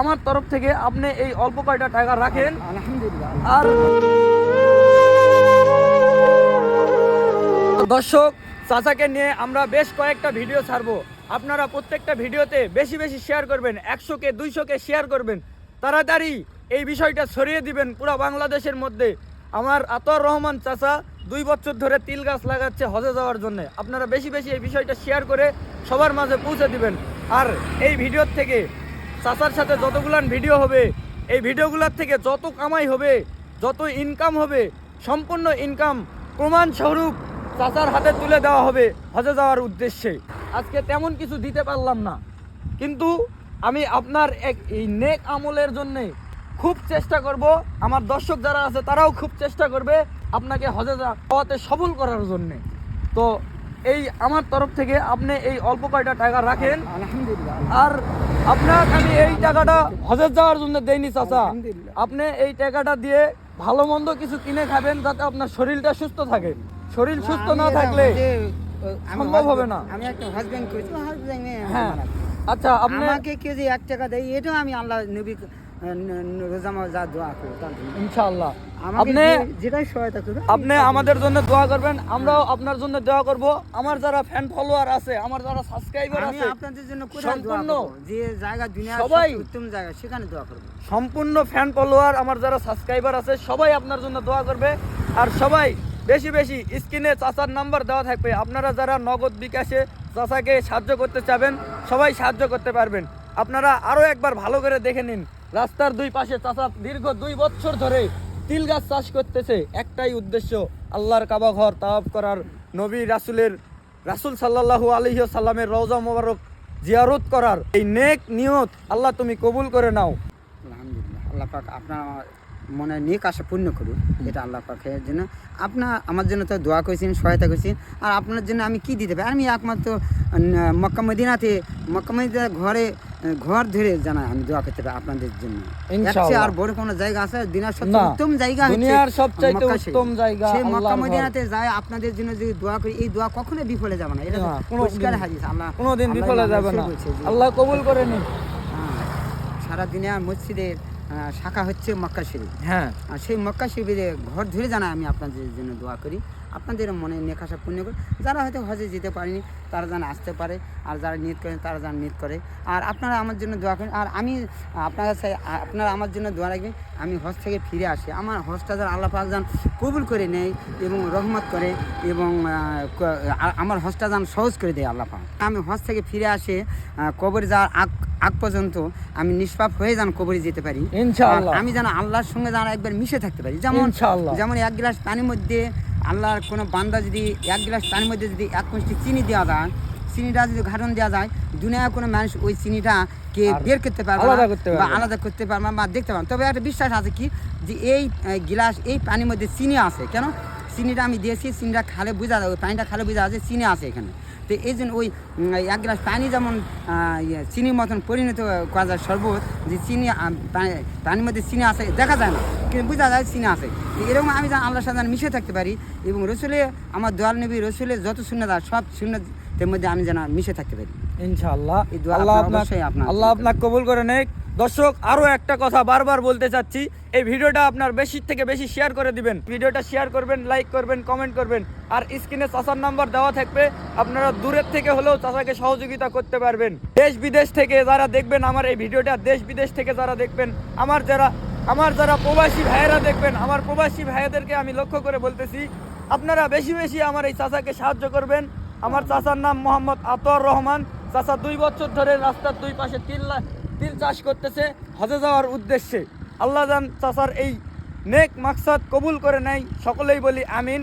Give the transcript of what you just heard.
আমার তরফ থেকে আপনি এই অল্প কয়টা টাকা রাখেন। আলহামদুলিল্লাহ। আর দর্শক চাচাকে নিয়ে আমরা বেশ কয়েকটা ভিডিও ছাড়বো। আপনারা প্রত্যেকটা ভিডিওতে বেশি বেশি শেয়ার করবেন একশোকে দুইশোকে শেয়ার করবেন। তাড়াতাড়ি এই বিষয়টা ছড়িয়ে দিবেন পুরো বাংলাদেশের মধ্যে। আমার আতর রহমান চাচা দুই বছর ধরে তিল গাছ লাগাচ্ছে হজে যাওয়ার জন্য। আপনারা বেশি বেশি এই বিষয়টা শেয়ার করে সবার মাঝে পৌঁছে দিবেন। আর এই ভিডিওর থেকে চাচার সাথে যতগুলান ভিডিও হবে, এই ভিডিওগুলোর থেকে যত কামাই হবে, যত ইনকাম হবে, সম্পূর্ণ ইনকাম প্রমাণ স্বরূপ চাচার হাতে তুলে দেওয়া হবে হজে যাওয়ার উদ্দেশ্যে। আজকে তেমন কিছু দিতে পারলাম না। কিন্তু আমি আপনার এক এই নেক আমলের জন্যে খুব চেষ্টা করব। আমার দর্শক যারা আছে, তারাও খুব চেষ্টা করবে আপনাকে হজে যাওয়াতে সফল করার জন্যে। তো এই আমার তরফ থেকে আপনি এই অল্প কয়টা টাকা রাখেন। আর আপনার আমি এই টাকাটা হজের যাওয়ার জন্য দেয়নি চাচা। আপনি এই টাকাটা দিয়ে ভালো মন্দ কিছু কিনে খাবেন যাতে আপনার শরীরটা সুস্থ থাকে। শরীর সুস্থ না থাকলে সম্ভব হবে না। আমি একটা হাজবেন্ড করেছি হ্যাঁ। আচ্ছা আপনাকে কেউ যে এক টাকা দেয় এটাও আমি আল্লাহ নবী রোজামা যা দোয়া করব ইনশাআল্লাহ আপনি যেটাই সহায়তা আপনি আমাদের জন্য দোয়া করবেন আমরাও আপনার জন্য দোয়া করব। আমার যারা ফ্যান ফলোয়ার আছে আমার যারা সাবস্ক্রাইবার আমি আছে আপনাদের জন্য সম্পূর্ণ যে জায়গা সবাই- উত্তম জায়গা সেখানে দোয়া করব। সম্পূর্ণ ফ্যান ফলোয়ার আমার যারা সাবস্ক্রাইবার আছে সবাই আপনার জন্য দোয়া করবে। আর সবাই বেশি বেশি স্ক্রিনে চাচার নাম্বার দেওয়া থাকবে। আপনারা যারা নগদ বিকাশে চাচাকে সাহায্য করতে চাবেন সবাই সাহায্য করতে পারবেন। আপনারা আরও একবার ভালো করে দেখে নিন। রাস্তার দুই পাশে চাচা দীর্ঘ দুই বছর ধরে তিল গাছ চাষ করতেছে। একটাই উদ্দেশ্য আল্লাহর কাবা ঘর তাওয়াফ করার। নবী রাসুলের রাসুল সাল্লাল্লাহু আলাইহি সাল্লামের রওজা মোবারক জিয়ারত করার। এই নেক নিয়ত আল্লাহ তুমি কবুল করে নাও। আলহামদুলিল্লাহ আল্লাহ পাক আপনার মনে নেক আশা পূর্ণ করুন এটা আল্লাহ পাকের জন্য। আপনার আমার জন্য তো দোয়া করেছেন সহায়তা করেছেন আর আপনার জন্য আমি কি দিতে পারি? আমি একমাত্র আহ, মক্কা মদিনাতে মক্কা মদিনা ঘরে ঘর ধরে জানা আমি দোয়া করতে পারি আপনাদের জন্য। আর বড় কোনো জায়গা আছে? দিনার সবচেয়ে উত্তম জায়গা দুনিয়ার সবচেয়ে উত্তম জায়গা সেই মক্কা মদিনাতে যায় আপনাদের জন্য যদি দোয়া করি এই দোয়া কখনো বিফলে যাবে না। এটা কোনো পরিষ্কার হাদিস। আল্লাহ কোনোদিন দিন বিফলে যাবে না। আল্লাহ কবুল করে নিন। হ্যাঁ, সারা দিনে মসজিদের শাখা হচ্ছে মক্কা শরীফ হ্যাঁ। আর সেই মক্কা শিবিরে ঘর ধরে জানা আমি আপনাদের জন্য দোয়া করি আপনাদের মনে নেকাশা পূর্ণ করে। যারা হয়তো হজে যেতে পারেনি তারা যেন আসতে পারে। আর যারা নিয়ত করেন তারা যেন নিয়ত করে। আর আপনারা আমার জন্য দোয়া করেন। আর আমি আপনার কাছে আপনারা আমার জন্য দোয়া রাখবেন। আমি হজ থেকে ফিরে আসি। আমার হজটা যেন আল্লাহ পাক যেন কবুল করে নেয় এবং রহমত করে এবং আমার হজটা যেন সহজ করে দেয় আল্লাহ পাক। আমি হজ থেকে ফিরে আসে কবরে যাওয়ার আগ আগ পর্যন্ত আমি নিষ্পাপ হয়ে যেন কবরে যেতে পারি। আমি যেন আল্লাহর সঙ্গে যেন একবার মিশে থাকতে পারি। যেমন যেমন এক গ্লাস পানির মধ্যে আল্লাহর কোনো বান্দা যদি এক গ্লাস পানির মধ্যে যদি এক মিষ্টি চিনি দেওয়া যায় চিনিটা যদি ঘাটন দেওয়া যায় দুনিয়ায় কোনো মানুষ ওই চিনিটা কে বের করতে পারবে বা আলাদা করতে পারবে বা দেখতে পারবে। তবে একটা বিশ্বাস আছে কি? যে এই গিলাস এই পানির মধ্যে চিনি আছে। কেন? চিনিটা আমি দিয়েছি চিনিটা খালে বোঝা যায় ওই পানিটা খালে বোঝা যায় চিনি আছে এখানে। তো এই জন্য ওই এক গ্লাস পানি যেমন ইয়ে, চিনির মতন পরিণত করা যায় শরবত যে চিনি পানির মধ্যে চিনি আছে দেখা যায় না। কিন্তু বোঝা যায় চিনি আছে। এরকম আমি যেন আল্লাহর সাথে মিশে থাকতে পারি এবং রসুলে আমার দোয়াল নবী রসুলের যত শূন্য শূন্যতা সব শূন্যতের মধ্যে আমি যেন মিশে থাকতে পারি। ইনশাআল্লাহ। আল্লাহ আপনার আল্লাহ আপনার কবুল করে নেক। দর্শক, আরও একটা কথা বারবার বলতে চাচ্ছি। এই ভিডিওটা আপনার বেশি থেকে বেশি শেয়ার করে দিবেন। ভিডিওটা শেয়ার করবেন লাইক করবেন কমেন্ট করবেন। আর স্ক্রিনে চাচার নাম্বার দেওয়া থাকবে। আপনারা দূরের থেকে হলেও চাচাকে সহযোগিতা করতে পারবেন। দেশ বিদেশ থেকে যারা দেখবেন আমার এই ভিডিওটা, দেশ বিদেশ থেকে যারা দেখবেন, আমার যারা আমার যারা প্রবাসী ভাইয়েরা দেখবেন, আমার প্রবাসী ভাইয়াদেরকে আমি লক্ষ্য করে বলতেছি, আপনারা বেশি বেশি আমার এই চাচাকে সাহায্য করবেন। আমার চাচার নাম মোহাম্মদ আতর রহমান। চাচা দুই বছর ধরে রাস্তার দুই পাশে তিন লা- তিল চাষ করতেছে হজে যাওয়ার উদ্দেশ্যে। আল্লাহ জান চাষার এই নেক মাকসাদ কবুল করে নেয়, সকলেই বলি আমিন।